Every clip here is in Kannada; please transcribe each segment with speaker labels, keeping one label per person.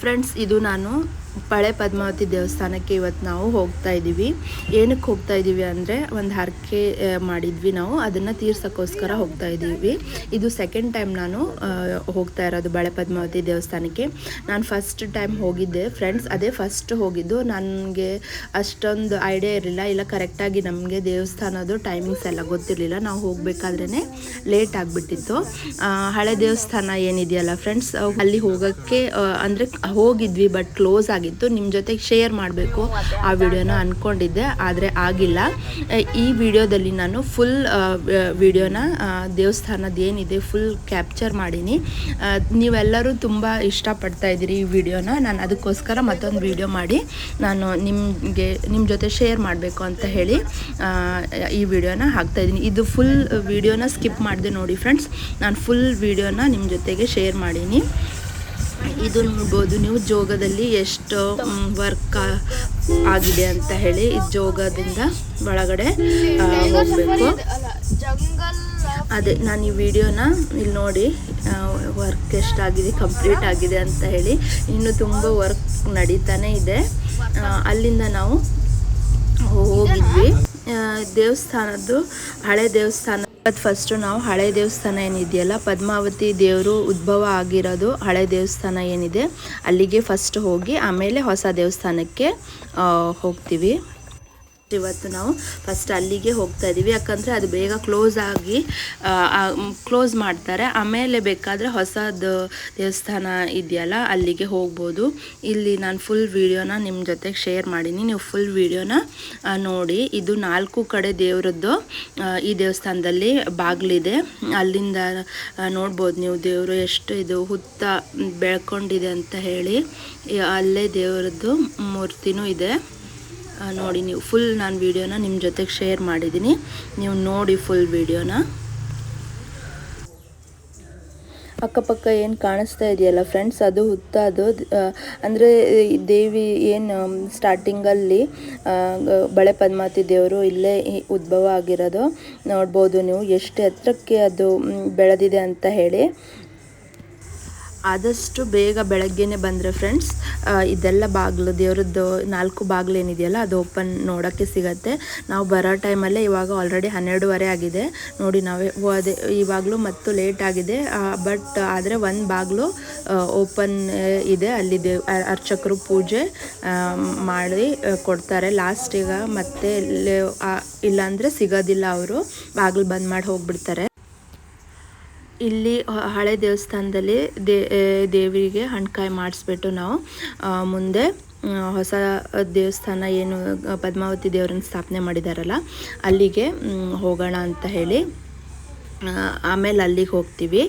Speaker 1: ಫ್ರೆಂಡ್ಸ್ ಇದು ನಾನು. ಪಳೆ ಪದ್ಮಾವತಿ ದೇವಸ್ಥಾನಕ್ಕೆ ಇವತ್ತು ನಾವು ಹೋಗ್ತಾ ಇದ್ದೀವಿ. ಏನಕ್ಕೆ ಹೋಗ್ತಾ ಇದ್ದೀವಿ ಅಂದರೆ ಒಂದು ಹರಕೆ ಮಾಡಿದ್ವಿ ನಾವು. ಅದನ್ನು ತೀರ್ಸೋಕ್ಕೋಸ್ಕರ ಹೋಗ್ತಾ ಇದ್ದೀವಿ. ಇದು ಸೆಕೆಂಡ್ ಟೈಮ್ ನಾನು ಹೋಗ್ತಾ ಇರೋದು ಬಳೆ ಪದ್ಮಾವತಿ ದೇವಸ್ಥಾನಕ್ಕೆ. ನಾನು ಫಸ್ಟ್ ಟೈಮ್ ಹೋಗಿದ್ದೆ. ಫ್ರೆಂಡ್ಸ್ ಅದೇ ಫಸ್ಟ್ ಹೋಗಿದ್ದು. ನನಗೆ ಅಷ್ಟೊಂದು ಐಡಿಯಾ ಇರಲಿಲ್ಲ. ಇಲ್ಲ ಕರೆಕ್ಟಾಗಿ ನಮಗೆ ದೇವಸ್ಥಾನದ್ದು ಟೈಮಿಂಗ್ಸ್ ಎಲ್ಲ ಗೊತ್ತಿರಲಿಲ್ಲ. ನಾವು ಹೋಗಬೇಕಾದ್ರೇ ಲೇಟ್ ಆಗಿಬಿಟ್ಟಿತ್ತು. ಹಳೆ ದೇವಸ್ಥಾನ ಏನಿದೆಯಲ್ಲ ಫ್ರೆಂಡ್ಸ್ ಅಲ್ಲಿ ಹೋಗೋಕ್ಕೆ ಅಂದರೆ ಹೋಗಿದ್ವಿ ಬಟ್ ಕ್ಲೋಸ್ ಆಗಿತ್ತು ನಿಮ್ಮ ಜೊತೆಗೆ ಶೇರ್ ಮಾಡಬೇಕು ಆ ವಿಡಿಯೋನ ಅಂದ್ಕೊಂಡಿದ್ದೆ ಆದರೆ ಆಗಿಲ್ಲ. ಈ ವಿಡಿಯೋದಲ್ಲಿ ನಾನು ಫುಲ್ ವಿಡಿಯೋನ ದೇವಸ್ಥಾನದ ಏನಿದೆ ಫುಲ್ ಕ್ಯಾಪ್ಚರ್ ಮಾಡೀನಿ. ನೀವೆಲ್ಲರೂ ತುಂಬ ಇಷ್ಟಪಡ್ತಾ ಇದ್ದೀರಿ ಈ ವಿಡಿಯೋನ, ನಾನು ಅದಕ್ಕೋಸ್ಕರ ಮತ್ತೊಂದು ವಿಡಿಯೋ ಮಾಡಿ ನಾನು ನಿಮಗೆ ನಿಮ್ಮ ಜೊತೆ ಶೇರ್ ಮಾಡಬೇಕು ಅಂತ ಹೇಳಿ ಈ ವಿಡಿಯೋನ ಹಾಕ್ತಾ ಇದ್ದೀನಿ. ಇದು ಫುಲ್ ವಿಡಿಯೋನ ಸ್ಕಿಪ್ ಮಾಡಿದೆ ನೋಡಿ ಫ್ರೆಂಡ್ಸ್ ನಾನು ಫುಲ್ ವಿಡಿಯೋನ ನಿಮ್ಮ ಜೊತೆಗೆ ಶೇರ್ ಮಾಡೀನಿ. ಇದು ನೋಡ್ಬೋದು, ನೀವು ಜೋಗದಲ್ಲಿ ಎಷ್ಟು ವರ್ಕ್ ಆಗಿದೆ ಅಂತ ಹೇಳಿ ಜೋಗದಿಂದ ಒಳಗಡೆ ಹೋಗ್ಬೇಕು. ಅದೇ, ನಾನು ಈ ವಿಡಿಯೋನ ಇಲ್ಲಿ ನೋಡಿ ವರ್ಕ್ ಎಷ್ಟಾಗಿದೆ, ಕಂಪ್ಲೀಟ್ ಆಗಿದೆ ಅಂತ ಹೇಳಿ. ಇನ್ನು ತುಂಬ ವರ್ಕ್ ನಡೀತಾನೆ ಇದೆ. ಅಲ್ಲಿಂದ ನಾವು ಹೋಗಿದ್ವಿ. ದೇವಸ್ಥಾನದ್ದು, ಹಳೆ ದೇವಸ್ಥಾನ ಫಸ್ಟು ನಾವು ಹಳೆ ದೇವಸ್ಥಾನ ಏನಿದೆಯಲ್ಲ, ಪದ್ಮಾವತಿ ದೇವರು ಉದ್ಭವ ಆಗಿರೋದು ಹಳೆ ದೇವಸ್ಥಾನ ಏನಿದೆ, ಅಲ್ಲಿಗೆ ಫಸ್ಟ್ ಹೋಗಿ ಆಮೇಲೆ ಹೊಸ ದೇವಸ್ಥಾನಕ್ಕೆ ಹೋಗ್ತೀವಿ. ಇವತ್ತು ನಾವು ಫಸ್ಟ್ ಅಲ್ಲಿಗೆ ಹೋಗ್ತಾ ಇದ್ದೀವಿ ಯಾಕಂದರೆ ಅದು ಬೇಗ ಕ್ಲೋಸ್ ಆಗಿ ಕ್ಲೋಸ್ ಮಾಡ್ತಾರೆ. ಆಮೇಲೆ ಬೇಕಾದರೆ ಹೊಸದು ದೇವಸ್ಥಾನ ಇದೆಯಲ್ಲ, ಅಲ್ಲಿಗೆ ಹೋಗ್ಬೋದು. ಇಲ್ಲಿ ನಾನು ಫುಲ್ ವೀಡಿಯೋನ ನಿಮ್ಮ ಜೊತೆಗೆ ಶೇರ್ ಮಾಡೀನಿ. ನೀವು ಫುಲ್ ವೀಡಿಯೋನ ನೋಡಿ. ಇದು ನಾಲ್ಕು ಕಡೆ ದೇವರದ್ದು ಈ ದೇವಸ್ಥಾನದಲ್ಲಿ ಬಾಗಿಲಿದೆ. ಅಲ್ಲಿಂದ ನೋಡ್ಬೋದು ನೀವು ದೇವರು ಎಷ್ಟು ಇದು ಹುತ್ತ ಬೆಳ್ಕೊಂಡಿದೆ ಅಂತ ಹೇಳಿ. ಅಲ್ಲೇ ದೇವರದ್ದು ಮೂರ್ತಿನೂ ಇದೆ. ನೋಡಿ, ನೀವು ಫುಲ್ ನಾನು ವಿಡಿಯೋನ ನಿಮ್ಮ ಜೊತೆಗೆ ಶೇರ್ ಮಾಡಿದ್ದೀನಿ ನೀವು ನೋಡಿ ಫುಲ್ ವಿಡಿಯೋನ ಅಕ್ಕಪಕ್ಕ ಏನು ಕಾಣಿಸ್ತಾ ಇದೆಯಲ್ಲ ಫ್ರೆಂಡ್ಸ್ ಅದು ಹುತ್ತ, ಅದು ಅಂದರೆ ದೇವಿ ಏನು ಸ್ಟಾರ್ಟಿಂಗಲ್ಲಿ ಬಳೆ ಪದ್ಮಾತಿ ದೇವರು ಇಲ್ಲೇ ಉದ್ಭವ ಆಗಿರೋದು. ನೋಡ್ಬೋದು ನೀವು ಎಷ್ಟು ಎತ್ತರಕ್ಕೆ ಅದು ಬೆಳೆದಿದೆ ಅಂತ ಹೇಳಿ. ಆದಷ್ಟು ಬೇಗ ಬೆಳಗ್ಗೆನೆ ಬಂದರೆ ಫ್ರೆಂಡ್ಸ್ ಇದೆಲ್ಲ ಬಾಗಿಲು, ದೇವ್ರದ್ದು ನಾಲ್ಕು ಬಾಗಿಲು ಏನಿದೆಯಲ್ಲ, ಅದು ಓಪನ್ ನೋಡೋಕ್ಕೆ ಸಿಗತ್ತೆ. ನಾವು ಬರೋ ಟೈಮಲ್ಲೇ ಇವಾಗ ಆಲ್ರೆಡಿ ಹನ್ನೆರಡುವರೆ ಆಗಿದೆ. ನೋಡಿ ನಾವೇ ಅದೇ ಇವಾಗಲೂ ಮತ್ತು ಲೇಟ್ ಆಗಿದೆ. ಬಟ್ ಆದರೆ ಒಂದು ಬಾಗಿಲು ಓಪನ್ ಇದೆ. ಅಲ್ಲಿ ದೇವ್ ಅರ್ಚಕರು ಪೂಜೆ ಮಾಡಿ ಕೊಡ್ತಾರೆ. ಕೊಡ್ತಾರೆ ಈಗ ಮತ್ತೆ ಇಲ್ಲಾಂದರೆ ಸಿಗೋದಿಲ್ಲ ಅವರು. ಬಾಗಿಲು ಬಂದ್ ಮಾಡಿ ಹೋಗ್ಬಿಡ್ತಾರೆ. ಇಲ್ಲಿ ಹಳೆ ದೇವಸ್ಥಾನದಲ್ಲಿ ದೇ ದೇವರಿಗೆ ಹಣ್ಕಾಯಿ ಮಾಡಿಸ್ಬಿಟ್ಟು ನಾವು ಮುಂದೆ ಹೊಸ ದೇವಸ್ಥಾನ ಏನು ಪದ್ಮಾವತಿ ದೇವರನ್ನು ಸ್ಥಾಪನೆ ಮಾಡಿದಾರಲ್ಲ, ಅಲ್ಲಿಗೆ ಹೋಗೋಣ ಅಂತ ಹೇಳಿ ಆಮೇಲೆ ಅಲ್ಲಿಗೆ ಹೋಗ್ತೀವಿ.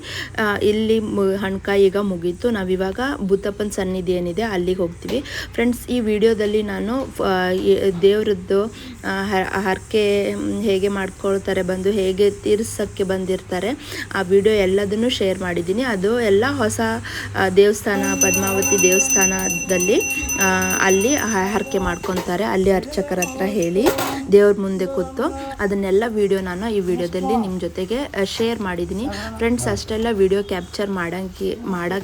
Speaker 1: ಇಲ್ಲಿ ಮು, ಹಣ್ಕಾಯಿ ಈಗ ಮುಗೀತು. ನಾವಿವಾಗ ಬುತ್ತಪ್ಪನ ಸನ್ನಿಧಿ ಏನಿದೆ ಅಲ್ಲಿಗೆ ಹೋಗ್ತೀವಿ. ಫ್ರೆಂಡ್ಸ್ ಈ ವಿಡಿಯೋದಲ್ಲಿ ನಾನು ದೇವರದ್ದು ಹರಕೆ ಹೇಗೆ ಮಾಡ್ಕೊಳ್ತಾರೆ, ಬಂದು ಹೇಗೆ ತೀರ್ಸೋಕ್ಕೆ ಬಂದಿರ್ತಾರೆ, ಆ ವಿಡಿಯೋ ಎಲ್ಲದನ್ನು ಶೇರ್ ಮಾಡಿದ್ದೀನಿ. ಅದು ಎಲ್ಲ ಹೊಸ ದೇವಸ್ಥಾನ, ಪದ್ಮಾವತಿ ದೇವಸ್ಥಾನದಲ್ಲಿ ಅಲ್ಲಿ ಹರಕೆ ಮಾಡ್ಕೊತಾರೆ. ಅಲ್ಲಿ ಅರ್ಚಕರ ಹತ್ರ ಹೇಳಿ ದೇವ್ರ ಮುಂದೆ ಕೂತು ಅದನ್ನೆಲ್ಲ ವಿಡಿಯೋ ನಾನು ಈ ವಿಡಿಯೋದಲ್ಲಿ ನಿಮ್ಮ ಜೊತೆಗೆ ಶೇರ್ ಮಾಡಿದ್ದೀನಿ. ಫ್ರೆಂಡ್ಸ್ ಅಷ್ಟೆಲ್ಲ ವಿಡಿಯೋ ಕ್ಯಾಪ್ಚರ್ ಮಾಡೋಂಗೆ ಮಾಡೋ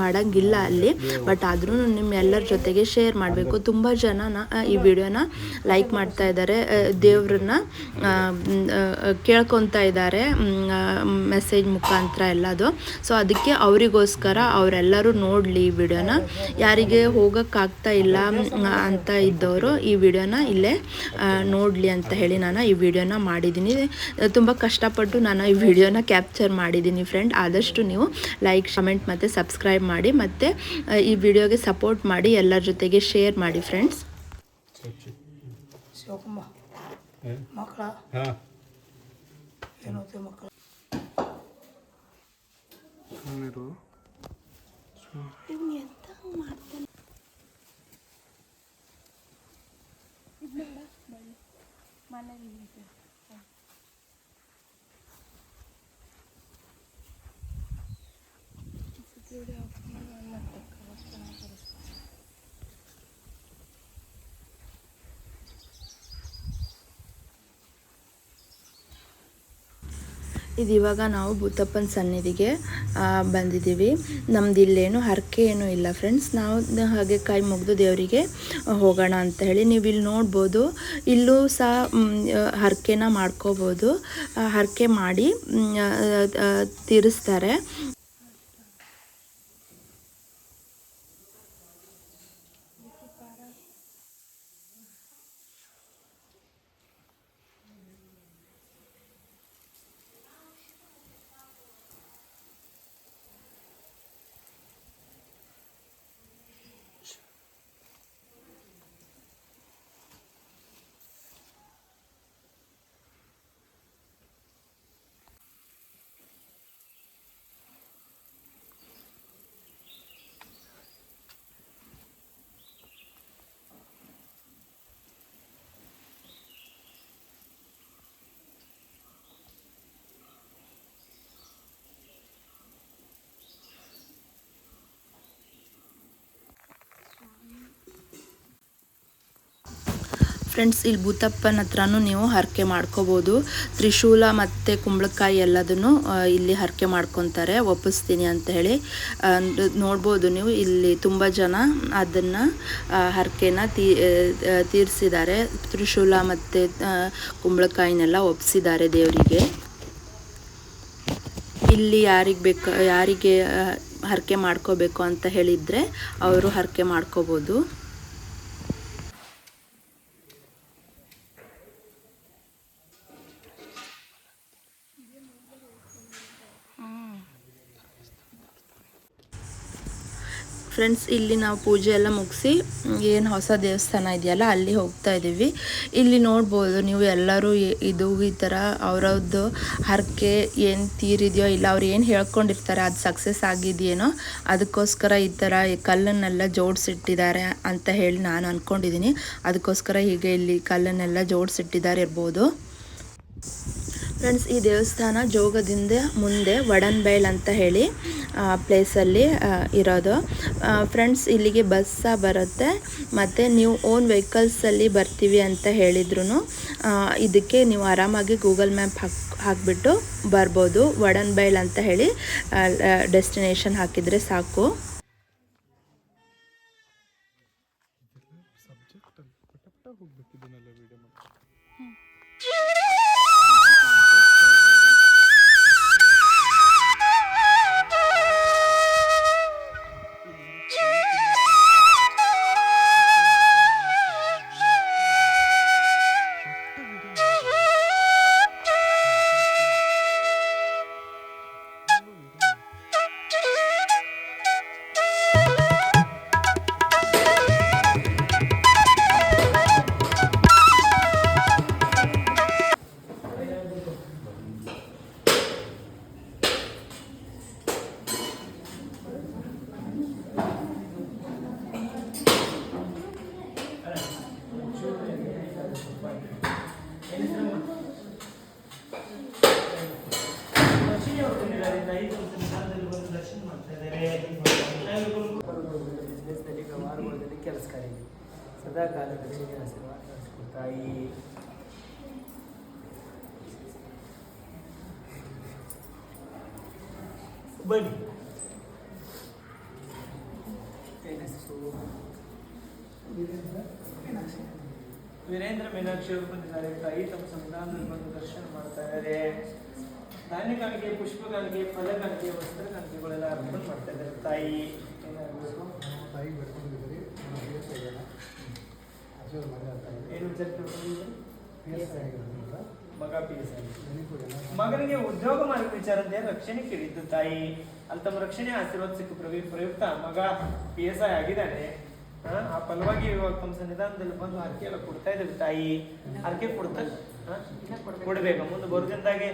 Speaker 1: ಮಾಡೋಂಗಿಲ್ಲ ಅಲ್ಲಿ. ಬಟ್ ಆದ್ರೂ ನಿಮ್ಮೆಲ್ಲರ ಜೊತೆಗೆ ಶೇರ್ ಮಾಡಬೇಕು. ತುಂಬ ಜನ ಈ ವಿಡಿಯೋನ ಲೈಕ್ ಮಾಡ್ತಾ ಇದ್ದಾರೆ. ದೇವ್ರನ್ನ ಕೇಳ್ಕೊತಾ ಇದ್ದಾರೆ. ಮೆಸೇಜ್ ಮುಖಾಂತರ ಎಲ್ಲದು. ಸೊ ಅದಕ್ಕೆ ಅವರಿಗೋಸ್ಕರ ಅವರೆಲ್ಲರೂ ನೋಡಲಿ ಈ ವಿಡಿಯೋನ ಯಾರಿಗೆ ಹೋಗೋಕ್ಕಾಗ್ತಾ ಇಲ್ಲ ಅಂತ ಇದ್ದವರು ಈ ವಿಡಿಯೋನ ಇಲ್ಲೇ ನೋಡಲಿ ಅಂತ ಹೇಳಿ ನಾನು ಈ ವಿಡಿಯೋನ ಮಾಡಿದ್ದೀನಿ. ತುಂಬ ಕಷ್ಟಪಟ್ಟು ನಾನು ವಿಡಿಯೋನ ಕ್ಯಾಪ್ಚರ್ ಮಾಡಿದ್ದೀನಿ ಫ್ರೆಂಡ್ ಆದಷ್ಟು ನೀವು ಲೈಕ್ ಕಮೆಂಟ್ ಮತ್ತು ಸಬ್ಸ್ಕ್ರೈಬ್ ಮಾಡಿ ಮತ್ತು ಈ ವಿಡಿಯೋಗೆ ಸಪೋರ್ಟ್ ಮಾಡಿ ಎಲ್ಲರ ಜೊತೆಗೆ ಶೇರ್ ಮಾಡಿ ಫ್ರೆಂಡ್ಸ್
Speaker 2: ಮಕ್ಕಳ?
Speaker 1: ಇದು ಇವಾಗ ನಾವು ಭೂತಪ್ಪನ ಸನ್ನಿಧಿಗೆ ಬಂದಿದ್ದೀವಿ. ನಮ್ದು ಇಲ್ಲೇನು ಹರಕೆ ಏನೂ ಇಲ್ಲ ಫ್ರೆಂಡ್ಸ್ ನಾವು ಹಾಗೆ ಕೈ ಮುಗಿದು ದೇವರಿಗೆ ಹೋಗೋಣ ಅಂತ ಹೇಳಿ ನೀವು ಇಲ್ಲಿ ನೋಡ್ಬೋದು. ಇಲ್ಲೂ ಸಹ ಹರಕೆನ ಮಾಡ್ಕೋಬೋದು. ಹರಕೆ ಮಾಡಿ ತೀರಿಸ್ತಾರೆ. ಫ್ರೆಂಡ್ಸ್ ಇಲ್ಲಿ ಭೂತಪ್ಪನ ಹತ್ರನೂ ನೀವು ಹರಕೆ ಮಾಡ್ಕೋಬೋದು. ತ್ರಿಶೂಲ ಮತ್ತು ಕುಂಬಳಕಾಯಿ ಎಲ್ಲದನ್ನು ಇಲ್ಲಿ ಹರಕೆ ಮಾಡ್ಕೊತಾರೆ. ಒಪ್ಪಿಸ್ತೀನಿ ಅಂತ ಹೇಳಿ. ನೋಡ್ಬೋದು ನೀವು, ಇಲ್ಲಿ ತುಂಬ ಜನ ಅದನ್ನು ಹರಕೆನ ತೀ ತೀರಿಸಿದ್ದಾರೆ. ತ್ರಿಶೂಲ ಮತ್ತು ಕುಂಬಳಕಾಯಿನೆಲ್ಲ ಒಪ್ಪಿಸಿದ್ದಾರೆ ದೇವರಿಗೆ. ಇಲ್ಲಿ ಯಾರಿಗೆ ಬೇಕು, ಯಾರಿಗೆ ಹರಕೆ ಮಾಡ್ಕೋಬೇಕು ಅಂತ ಹೇಳಿದರೆ, ಅವರು ಹರಕೆ ಮಾಡ್ಕೋಬೋದು. ಫ್ರೆಂಡ್ಸ್ ಇಲ್ಲಿ ನಾವು ಪೂಜೆ ಎಲ್ಲ ಮುಗಿಸಿ ಏನು ಹೊಸ ದೇವಸ್ಥಾನ ಇದೆಯಲ್ಲ, ಅಲ್ಲಿ ಹೋಗ್ತಾ ಇದ್ದೀವಿ. ಇಲ್ಲಿ ನೋಡ್ಬೋದು ನೀವು ಎಲ್ಲರೂ ಇದು ಈ ಥರ ಅವ್ರದ್ದು ಹರಕೆ ಏನು ತೀರಿದೆಯೋ ಇಲ್ಲ, ಅವ್ರು ಏನು ಹೇಳ್ಕೊಂಡಿರ್ತಾರೆ, ಅದು ಸಕ್ಸಸ್ ಆಗಿದೆಯೇನೋ, ಅದಕ್ಕೋಸ್ಕರ ಈ ಥರ ಕಲ್ಲನ್ನೆಲ್ಲ ಜೋಡಿಸಿಟ್ಟಿದ್ದಾರೆ ಅಂತ ಹೇಳಿ ನಾನು ಅಂದ್ಕೊಂಡಿದ್ದೀನಿ ಅದಕ್ಕೋಸ್ಕರ ಹೀಗೆ ಇಲ್ಲಿ ಕಲ್ಲನ್ನೆಲ್ಲ ಜೋಡಿಸಿಟ್ಟಿದ್ದಾರೆ ಇರ್ಬೋದು ಫ್ರೆಂಡ್ಸ್ ಈ ದೇವಸ್ಥಾನ ಜೋಗದಿಂದ ಮುಂದೆ ವಡನ್ಬೈಲ್ ಅಂತ ಹೇಳಿ ಪ್ಲೇಸಲ್ಲಿ ಇರೋದು. ಫ್ರೆಂಡ್ಸ್ ಇಲ್ಲಿಗೆ ಬಸ್ ಸಹ ಬರುತ್ತೆ. ಮತ್ತು ನೀವು ಓನ್ ವೆಹಿಕಲ್ಸಲ್ಲಿ ಬರ್ತೀವಿ ಅಂತ ಹೇಳಿದ್ರು ಇದಕ್ಕೆ ನೀವು ಆರಾಮಾಗಿ ಗೂಗಲ್ ಮ್ಯಾಪ್ ಹಾಕಿ ಹಾಕಿಬಿಟ್ಟು ಬರ್ಬೋದು. ವಡನ್ಬೈಲ್ ಅಂತ ಹೇಳಿ ಡೆಸ್ಟಿನೇಷನ್ ಹಾಕಿದರೆ ಸಾಕು.
Speaker 3: ಕೆಲಸಕಾರಿ ಸದಾ ಕಾಲ ದಕ್ಷಿಣ ಆಶೀರ್ವಾದ ತಾಯಿ ಬನ್ನಿ? ವೀರೇಂದ್ರ ಮೀನಾಕ್ಷಿ. ಅವರು ಬಂದಿದ್ದಾರೆ. ತಾಯಿ ತಮ್ಮ ಸಂವಿಧಾನದಲ್ಲಿ ಬಂದು ದರ್ಶನ ಮಾಡ್ತಾ ಇದ್ದಾರೆ. ಧಾನ್ಯಗಳಿಗೆ ಪುಷ್ಪಗಳಿಗೆ ಪುಷ್ಪ ಕಾಣಿಕೆ ಫಲ ಕಾಣಿಕೆ ವಸ್ತ್ರ ಕಾಣಿಕೆಗಳೆಲ್ಲ ಅರ್ಪಣೆ ಮಾಡ್ತಾ ಇದ್ದಾರೆ ತಾಯಿ. ಏನಾಗಬೇಕು
Speaker 4: ತಾಯಿ ಬೆಳ್ಕೊಂಡಿದ್ದೀರಿ
Speaker 3: ಏನು ಮಗ ಪಿ ಎಸ್ ಮಗನಿಗೆ ಉದ್ಯೋಗ ಮಾಡಿದ ವಿಚಾರ ಅಂತ ರಕ್ಷಣೆ ಕೇಳಿದ್ದು ತಾಯಿ. ಅಲ್ಲಿ ತಮ್ಮ ರಕ್ಷಣೆ ಆಶೀರ್ವಾದ ಸಿಕ್ಕ ಪ್ರವಿ ಪ್ರಯುಕ್ತ ಮಗ ಪಿ ಎಸ್ ಐ ಆಗಿದ್ದಾನೆ. ಆ, ಆ ಫಲವಾಗಿ ಇವಾಗ ತಮ್ಮ ಸನ್ನಿಧಾನದಲ್ಲಿ ಬಂದು ಹರಕೆ ಎಲ್ಲ ಕೊಡ್ತಾ ಇದ್ದೇವೆ ತಾಯಿ. ಹರಕೆ ಕೊಡ್ತಾ? ಕೊಡ್ಬೇಕು. ಮುಂದೆ ಬರೋದ್ರಿಂದಾಗೆ